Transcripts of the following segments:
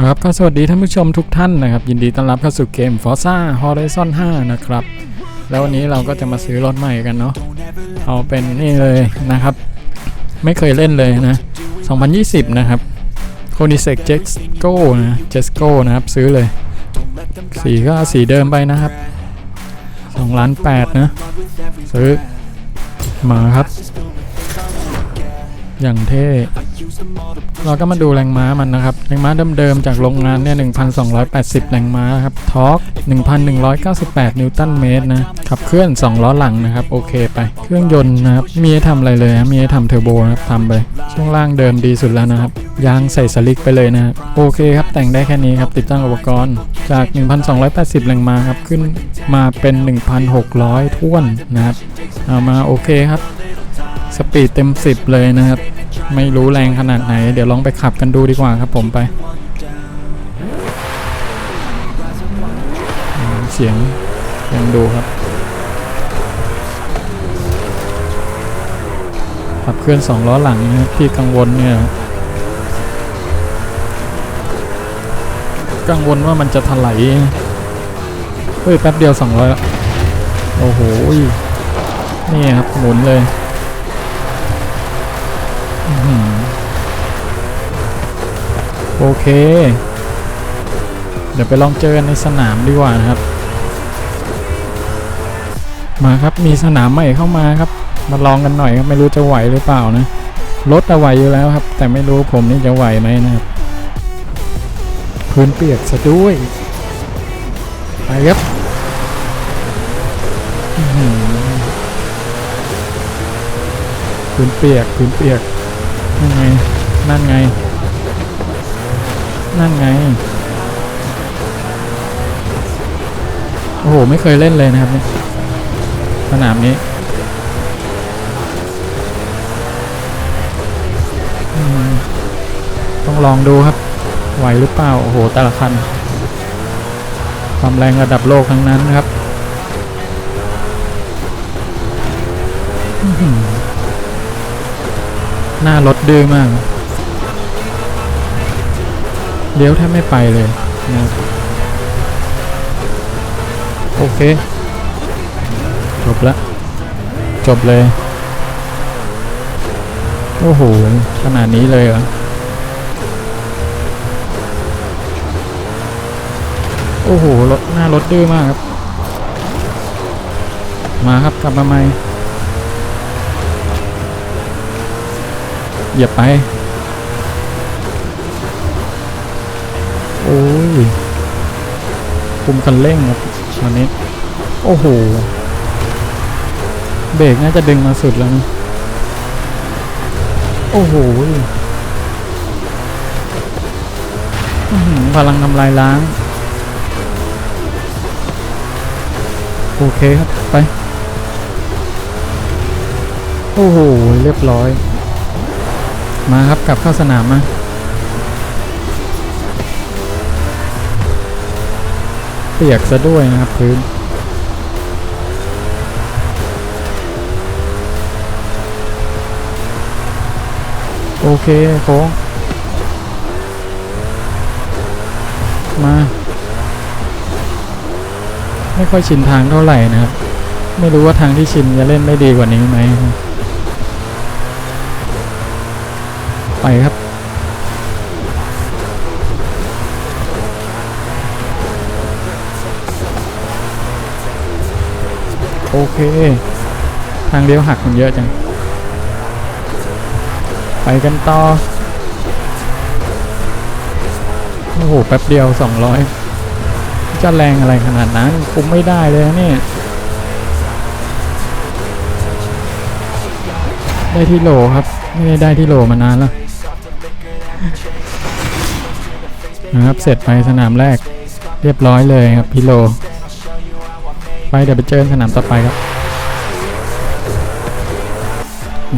ครับก็สวัสดีท่านผู้ชมทุกท่านนะครับ ยินดีต้อนรับเข้าสู่เกม Forza Horizon 5 นะครับ แล้ววันนี้เราก็จะมาซื้อรถใหม่กันเนาะเอาเป็นนี่เลยนะครับ ไม่เคยเล่นเลยนะ 2020 นะครับ c o n i s e c j e s c o นะ j e s c o นะครับ ซื้อเลย สีก็สีเดิมไปนะครับ2ล้าน8นะ ซื้อมาครับ อย่างเท่ เราก็มาดูแรงม้ามันนะครับ แรงม้าเดิมๆจากโรงงานเนี่ย 1,280 แรงม้าครับ ทอร์ก1,198 นิวตันเมตรนะ ขับเคลื่อน 2 ล้อหลังนะครับ โอเคไป เครื่องยนต์นะครับ มีให้ทำอะไรเลยนะมีให้ทำเทอร์โบนะครับทำไป ช่วงล่างเดิมดีสุดแล้วนะครับ ยางใส่สลิกไปเลยนะครับ โอเคครับ แต่งได้แค่นี้ครับ ติดตั้งอุปกรณ์ จาก 1,280 แรงม้าครับ ขึ้นมาเป็น 1,600ท้วนนะครับ เอามาโอเคครับ สปีดเต็ม 10 เลยนะครับ ไม่รู้แรงขนาดไหน เดี๋ยวลองไปขับกันดูดีกว่าครับผมไป เสียงยังดูครับ ขับเคลื่อนสองล้อหลังนะที่กังวลเนี่ยกังวลว่ามันจะถลายเฮ้ย แป๊บเดียว 200แล้วโอ้โหนี่ครับ หมุนเลย โอเค เดี๋ยวไปลองเจอกันในสนามดีกว่านะครับ มาครับมีสนามใหม่เข้ามาครับ มาลองกันหน่อยครับไม่รู้จะไหวหรือเปล่านะรถอะไหวอยู่แล้วครับ แต่ไม่รู้ผมนี่จะไหวไหมนะครับพื้นเปียกซะด้วยไปครับพื้นเปียกพื้นเปียก นั่นไง นั่นไง นั่นไง โอ้โห ไม่เคยเล่นเลยนะครับเนี่ยสนามนี้ต้องลองดูครับ ไหวหรือเปล่า โอ้โห แต่ละคัน ความแรงระดับโลกทั้งนั้นนะครับ หน้ารถดื้อมาก เลี้ยวแทบไม่ไปเลยนะโอเค จบละ จบเลย โอ้โห ขนาดนี้เลยเหรอ โอ้โห รถ หน้ารถดื้อมากครับ มาครับ กลับมาใหม่ เหยียบไป โอ้ยคุมคันเร่งครับวันนี้ โอ้โห เบรกน่าจะดึงมาสุดแล้วนะโอ้โหพลังทำลายล้าง โอเคครับ ไป โอ้โห เรียบร้อย มาครับกลับเข้าสนามมาเปียกซะด้วยนะครับพื้นโอเคโค้งมา ไม่ค่อยชินทางเท่าไหร่นะครับ ไม่รู้ว่าทางที่ชินจะเล่นได้ดีกว่านี้ไหม ไปครับโอเค ทางเลี้ยวหักมันเยอะจัง ไปกันต่อ โอ้โห แป๊บเดียว 200 จะแรงอะไรขนาดนั้น คุมไม่ได้เลยนี่ ได้ที่โหลครับ ไม่ได้ได้ที่โหลมานานแล้ว นะครับ เสร็จไปสนามแรกเรียบร้อยเลยครับพี่โล ไปเดี๋ยวไปเจอสนามต่อไปครับ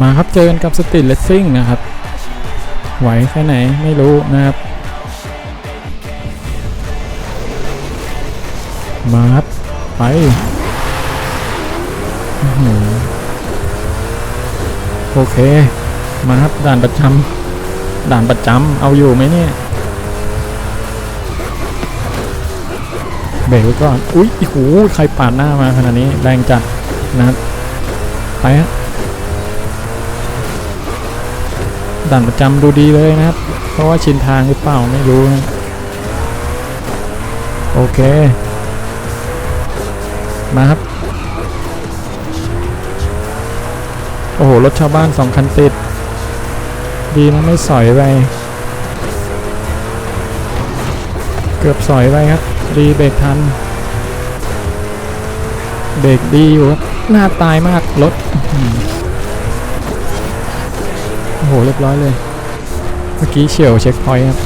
มาครับเจอกันกับสติลเลสซิ่งนะครับ ไหวแค่ไหนไม่รู้นะครับมาครับไปโอเค มาครับด่านประจำด่านประจำเอาอยู่ไหมเนี่ย เบรกไว้ก่อน อุ้ยโอ้โหใครปาดหน้ามาขนาดนี้แรงจัดนะครับไปฮะด่านประจำดูดีเลยนะครับ เพราะว่าชินทางหรือเปล่าไม่รู้นะโอเค มาครับ โอ้โห รถชาวบ้านสองคันติด ดีนะไม่สอยไป เกือบสอยไปครับ ดีเบรกทัน เบรกดีอยู่ครับหน้าตายมากรถโอ้โห เรียบร้อยเลย เมื่อกี้เฉียวเช็คพอยต์ครับ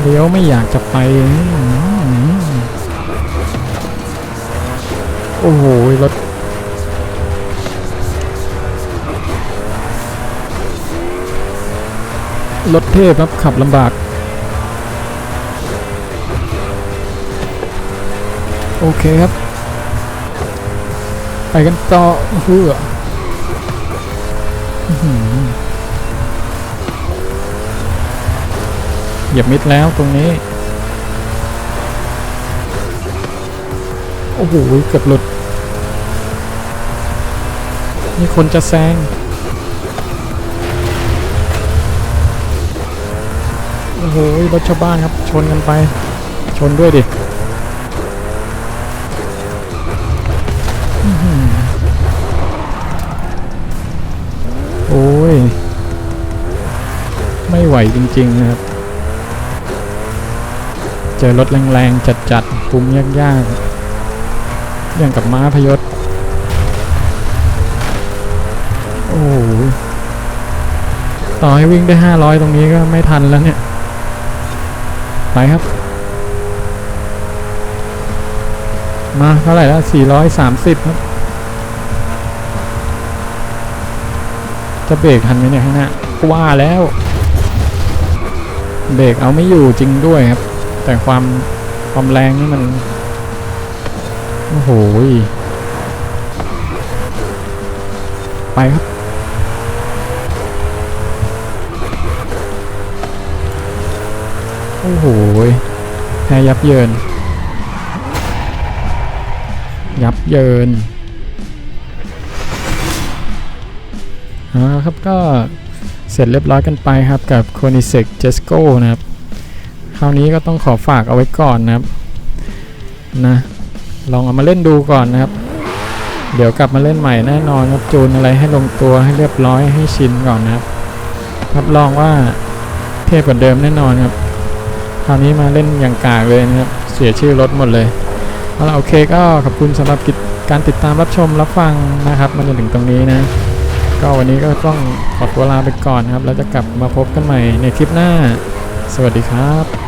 เลี้ยวไม่อยากจะไป โอ้โห รถ รถเทพครับขับลำบาก โอเคครับ ไปกันต่อเพื่ออื้อหือเหยียบมิดแล้วตรงนี้ โอ้โห เกือบหลุด นี่คนจะแซงโอ้โหรถชาวบ้านครับ ชนกันไป ชนด้วยดิ ไม่ไหวจริงๆนะครับ เจอรถแรงๆ จัดๆปุ่มยากๆ อย่างกับม้าพยศ โอ้ต่อให้วิ่งได้ 500 ตรงนี้ก็ไม่ทันแล้วเนี่ย ไปครับ มาเท่าไหร่แล้ว 430 ครับ จะเบรกทันไหมเนี่ยข้างหน้าว่าแล้ว เบรกเอาไม่อยู่จริงด้วยครับ แต่ความความแรงนี่มัน โอ้โหไปครับโอ้โหแพ้ยับเยิน ยับเยินเอาละครับก็ เสร็จเรียบร้อยกันไปครับกับ c o n i s e c j e s c o นะครับ คราวนี้ก็ต้องขอฝากเอาไว้ก่อนนะครับนะลองเอามาเล่นดูก่อนนะครับ เดี๋ยวกลับมาเล่นใหม่แน่นอนครับจูนอะไรให้ลงตัวให้เรียบร้อยให้ชินก่อนนะครับรับรองว่าเทพกว่าเดิมแน่นอนครับคราวนี้มาเล่นอย่างกากเลยนะครับ เสียชื่อรถหมดเลยเอาละโอเคก็ขอบคุณสำหรับกิจการติดตามรับชมรับฟังนะครับมาจนถึงตรงนี้นะ ก็วันนี้ก็ต้องขอตัวลาไปก่อนครับ แล้วจะกลับมาพบกันใหม่ในคลิปหน้า สวัสดีครับ